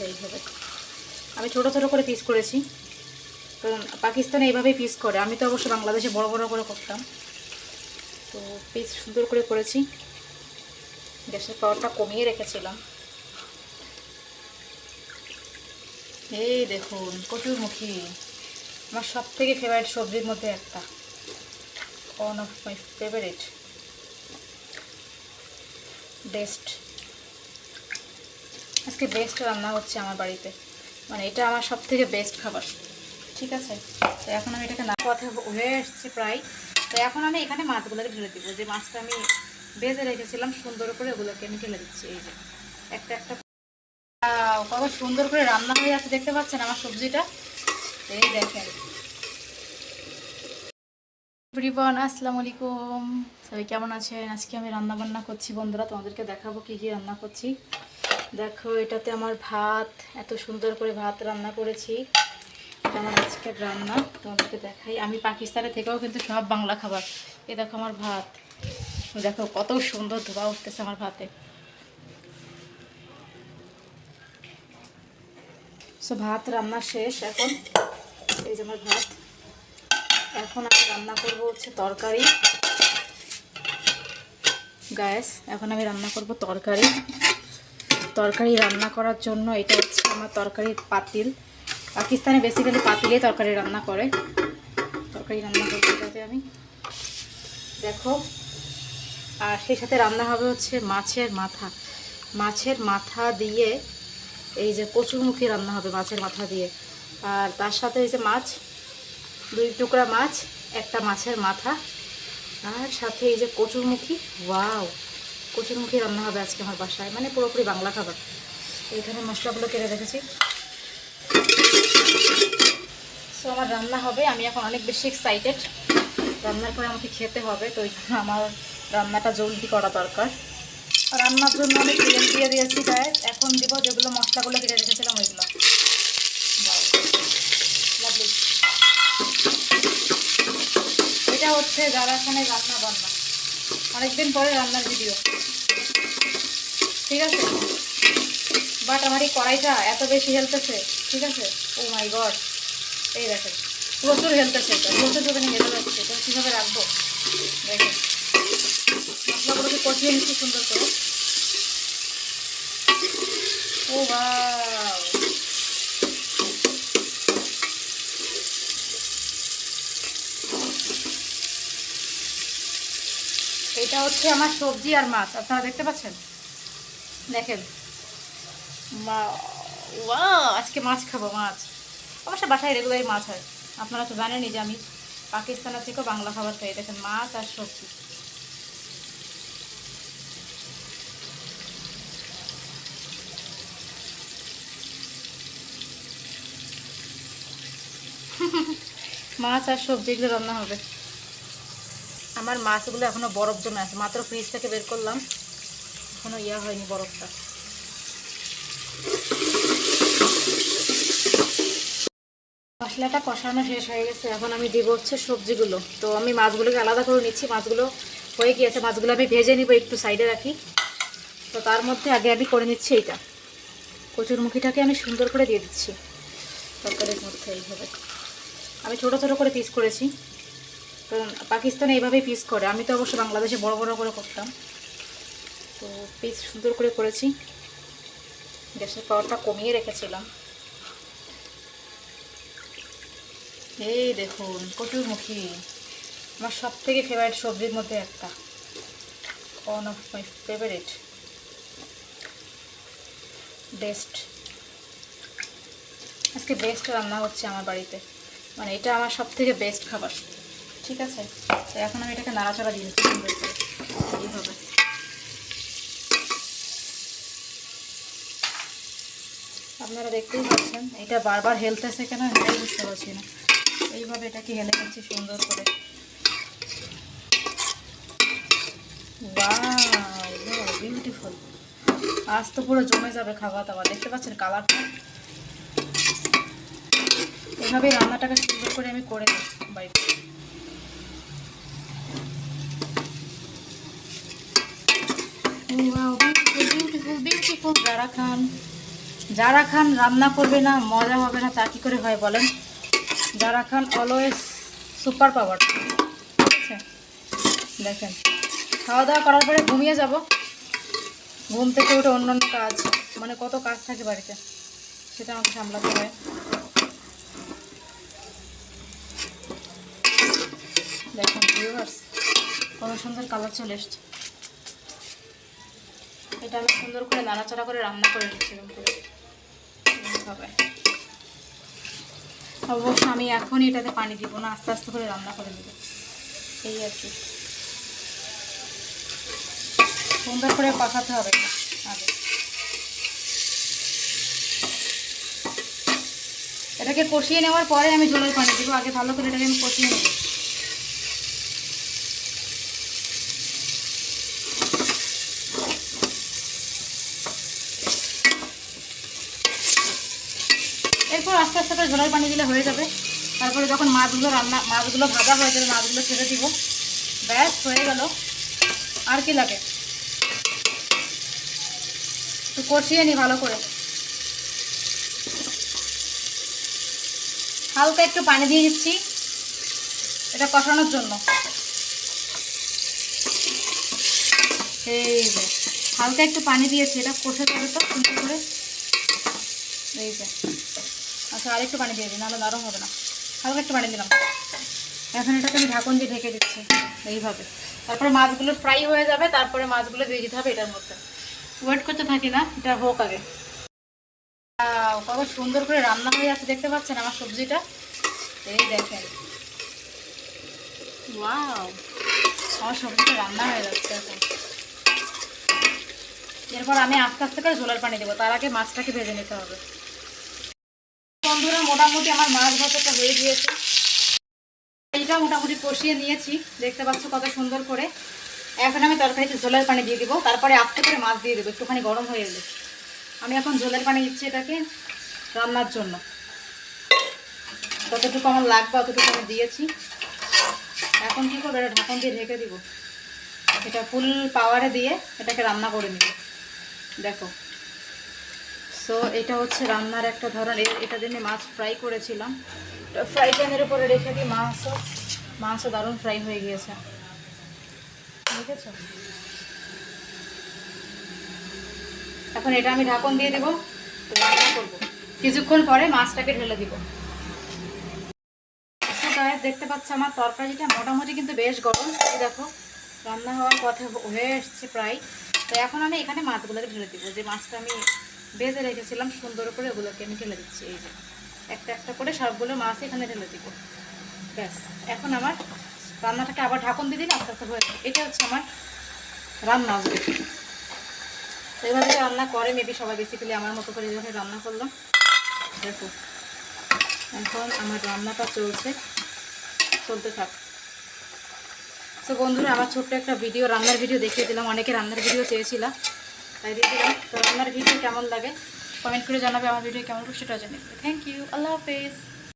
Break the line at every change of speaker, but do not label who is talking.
মধ্যে এইভাবে আমি ছোট ছোট করে পিস করেছি। কারণ পাকিস্তানে এইভাবেই পিস করে। আমি তো অবশ্য বাংলাদেশে বড় বড় করে করতাম। তো পিস সুন্দর করে করেছি। গ্যাসের পাওয়ারটা কমিয়ে রেখেছিলাম। এই দেখুন, কচুরমুখী। আমার সব থেকে ফেভারিট সবজির মধ্যে একটা। One of my favourite best আজকে বেস্ট রান্না হচ্ছে আমার বাড়িতে। মানে এটা আমার সব থেকে বেস্ট খাবার। ঠিক আছে? তো এখন আমি এটাকে না কথা হয়ে এসছে প্রায়। তো এখন আমি এখানে মাছগুলোকে ঢেলে দিব। যে মাছটা আমি ভেজে রেখেছিলাম, সুন্দর করে ওগুলোকে আমি ঢেলে দিচ্ছি। এই যে, একটা একটা কত সুন্দর করে রান্না হয়ে যাচ্ছে দেখতে পাচ্ছেন আমার সবজিটা? এই দেখেন। এভরিওয়ান, আসসালামু আলাইকুম। সবাই কেমন আছেন? আজকে আমি রান্না বান্না করছি। বন্ধুরা, তোমাদেরকে দেখাবো কি কি রান্না করছি। দেখো, এটাতে আমার ভাত, এত সুন্দর করে ভাত রান্না করেছি। আমার আজকের রান্না, তোমাদেরকে দেখাই। আমি পাকিস্তানে থেকেও কিন্তু সব বাংলা খাবার। এ দেখো আমার ভাত। দেখো, কত সুন্দর ধোয়া উঠতেছে আমার ভাতে। সো ভাত রান্না শেষ এখন। এই যে আমার ভাত। এখন আমি রান্না করব হচ্ছে তরকারি। গ্যাস এখন আমি রান্না করব তরকারি। তরকারি রান্না করার জন্য এটা হচ্ছে আমার তরকারির পাতিল। পাকিস্তানে বেসিক্যালি পাতিলে তরকারি রান্না করে। তরকারি রান্না করতে এটাতে আমি। দেখো, আর সেই সাথে রান্না হবে হচ্ছে মাছের মাথা। মাছের মাথা দিয়ে এই যে কচুরমুখী রান্না হবে মাছের মাথা দিয়ে। আর তার সাথে এই যে মাছ, দুই টুকরা মাছ, একটা মাছের মাথা। আর সাথে এই যে কচুরমুখী ওয়াও! কচুরমুখী রান্না হবে আজকে আমার বাসায়। মানে পুরোপুরি বাংলা খাবার। এইখানে মশলাগুলো কেটে রেখেছি। সো আমার রান্না হবে। আমি এখন অনেক বেশি এক্সাইটেড রান্নার পরে আমাকে খেতে হবে, তো ওই জন্য আমার রান্নাটা জলদি করা দরকার। রান্নার জন্য আমি তেল দিয়ে দিয়েছি গায়ে এখন দিব যেগুলো মশলাগুলো কেটে রেখেছিলাম, ওইগুলো। এটা হচ্ছে যারা এখানে রান্না বান্না অনেকদিন পরে রান্নার ভিডিও ঠিক আছে? বাট আমার এই কড়াইটা এত বেশি হেলতেছে, ঠিক আছে? ও মাই গড এই দেখেন, প্রচুর হেলতেছে প্রচুর দোকানে হেলে যাচ্ছে এটা কীভাবে রাখব? দেখেন। মশলাগুলোকে কষিয়ে নিচ্ছি সুন্দর করে। ও বাও এটা হচ্ছে আমার সবজি আর মাছ। আপনারা দেখতে পাচ্ছেন? দেখেন। আজকে মাছ খাব, মাছ। অবশ্য বাসায় রেগুলারই মাছ হয়। আপনারা তো জানেনই যে আমি পাকিস্তানের থেকেও বাংলা খাবার খাই। দেখেন, মাছ আর সবজি। মাছ আর সবজি এগুলো রান্না হবে। আমার মাছগুলো এখনও বরফ জমে আছে। মাত্র ফ্রিজ থেকে বের করলাম। এখনও ইয়া হয়নি বরফটা। মশলাটা কষানো শেষ হয়ে গেছে। এখন আমি দিব হচ্ছে সবজিগুলো। তো আমি মাছগুলোকে আলাদা করে নিচ্ছি। মাছগুলো হয়ে গিয়েছে। মাছগুলো আমি ভেজে নিব একটু সাইডে রাখি। তো তার মধ্যে আগে আমি করে নিচ্ছি এইটা। কচুরমুখিটাকে আমি সুন্দর করে দিয়ে দিচ্ছি। তরকারির মধ্যে এইভাবে। আমি ছোটো ছোটো করে পিস করেছি। কারণ পাকিস্তানে এইভাবেই পিস করে। আমি তো অবশ্য বাংলাদেশে বড় বড় করে করতাম। তো পিস সুন্দর করে করেছি। গ্যাসের পাওয়ারটা কমিয়ে রেখেছিলাম। এই দেখুন, কচুরমুখী। আমার সব থেকে ফেভারিট সবজির মধ্যে একটা। One of my favourite best আজকে বেস্ট রান্না হচ্ছে আমার বাড়িতে। মানে এটা আমার সব থেকে বেস্ট খাবার। ঠিক আছে? তো এখন আমি এটাকে নাড়াচাড়া দিয়ে দিচ্ছি, সুন্দর করে। এইভাবে আপনারা দেখতেই পাচ্ছেন, এটা বারবার হেলতেছে কেন? এটাই বুঝতে পারছি না। এইভাবে এটাকে হেলে নিচ্ছি সুন্দর করে। বিউটিফুল আজ তো পুরো জমে যাবে খাওয়া দাওয়া। দেখতে পাচ্ছেন কালারটা এভাবে রান্নাটাকে সুন্দর করে আমি করে দিই বাড়িতে। যারা খান যারা খান রান্না করবে না, মজা হবে না, তা কী করে হয় বলেন? যারা খান অলওয়েজ সুপার পাওয়ার ঠিক আছে? দেখেন খাওয়া দাওয়া করার পরে ঘুমিয়ে যাব। ঘুম থেকে উঠে অন্য অন্য কাজ মানে কত কাজ থাকে বাড়িতে, সেটা আমাকে সামলাতে হয়। দেখুন ভিউয়ার্স কত সুন্দর কালার চলে এসছে। এটা আমি সুন্দর করে নাড়াচাড়া করে রান্না করে নিচ্ছি করে। অবশ্য আমি এখনই এটাতে পানি দিব না, আস্তে আস্তে করে রান্না করে দেবো এই আর কি। সুন্দর করে পাকাতে হবে আগে। এটাকে কষিয়ে নেওয়ার পরে আমি জলের পানি দিব, আগে ভালো করে এটাকে আমি কষিয়ে নেব এরপর আস্তে আস্তে করে ঝোলের পানি দিলে হয়ে যাবে। তারপরে যখন মাছগুলো রান্না, মাছগুলো ভাজা হয়ে যাবে মাছগুলো ছেড়ে দিব। ব্যাস, হয়ে গেল। আর কি লাগে? একটু কষিয়ে নি ভালো করে। হালকা একটু পানি দিয়ে দিচ্ছি এটা কষানোর জন্য। এই যে, হালকা একটু পানি দিয়েছি, এটা কষে যাবে তো সুন্দর করে। এই যে। আচ্ছা আর একটু পানি দিয়ে দিন নাহলে নরম হবে না। হালকা একটু পানি দিলাম। এখন এটাকে আমি ঢাকন দিয়ে ঢেকে দিচ্ছি, এইভাবে। তারপরে মাছগুলো ফ্রাই হয়ে যাবে, তারপরে মাছগুলো দিয়ে দিতে হবে এটার মধ্যে। ওয়েট করতে থাকি না, এটা হোক আগে। কত সুন্দর করে রান্না হয়ে যাচ্ছে দেখতে পাচ্ছেন আমার সবজিটা? এই দেখেন। ওয়াও আমার সবজিটা রান্না হয়ে যাচ্ছে এখন। এরপর আমি আস্তে আস্তে করে ঝোলার পানি দেবো, তার আগে মাছটাকে ভেজে নিতে হবে। বন্ধুরা, মোটামুটি আমার মাছ ভাজাটা হয়ে গিয়েছে। এইটা মোটামুটি কষিয়ে নিয়েছি, দেখতে পাচ্ছ কত সুন্দর করে। এখন আমি তরকারিতে ঝোলের পানি দিয়ে দিব, তারপরে আস্তে করে মাছ দিয়ে দেবো, একটুখানি গরম হয়ে এলে। আমি এখন ঝোলের পানি দিচ্ছি এটাকে রান্নার জন্য। যতটুকু আমার লাগবে অতটুকু আমি দিয়েছি। এখন কী করব, এটা ঢাকন দিয়ে ঢেকে দিব। এটা ফুল পাওয়ারে দিয়ে এটাকে রান্না করে নিব। দেখো। সো এটা হচ্ছে রান্নার একটা ধরন। এটা দিয়ে আমি মাছ ফ্রাই করেছিলাম। ফ্রাই প্যানের উপরে রেখে দিই মাংস। মাংস দারুণ ফ্রাই হয়ে গিয়েছে। বুঝেছ এখন এটা আমি ঢাকন দিয়ে দেবো। কিছুক্ষণ পরে মাছটাকে ঢেলে দিব। দেখতে পাচ্ছ আমার তরকারিটা মোটামুটি কিন্তু বেশ গরম। এই দেখো, রান্না হওয়ার কথা হয়ে এসছে প্রায়। তো এখন আমি এখানে মাছগুলোকে ঢেলে দিব। যে মাছটা আমি ভেজে রেখেছিলাম, সুন্দর করে ওগুলোকে আমি ঢেলে দিচ্ছি, এই যে। একটা একটা করে সবগুলো মাছ এখানে ঢেলে দিব। ব্যাস, এখন আমার রান্নাটাকে আবার ঢাকন দিয়ে দিন আস্তে আস্তে হয়ে। এটা হচ্ছে আমার রান্না আসবে তো এভাবে রান্না করে মেবি সবাই বেসিক্যালি আমার মতো করে যেভাবে রান্না করলাম দেখো, এখন আমার রান্নাটা চলছে। চলতে থাক। তো বন্ধুরা, আমার ছোট্ট একটা ভিডিও, রান্নার ভিডিও দেখিয়ে দিলাম। অনেকে রান্নার ভিডিও চেয়েছিলাম তাই দিয়ে দিলাম। তো আপনার ভিডিও কেমন লাগে? কমেন্ট করে জানাবে আমার ভিডিও কেমন সেটাও জানাবে থ্যাংক ইউ আল্লাহ হাফেজ।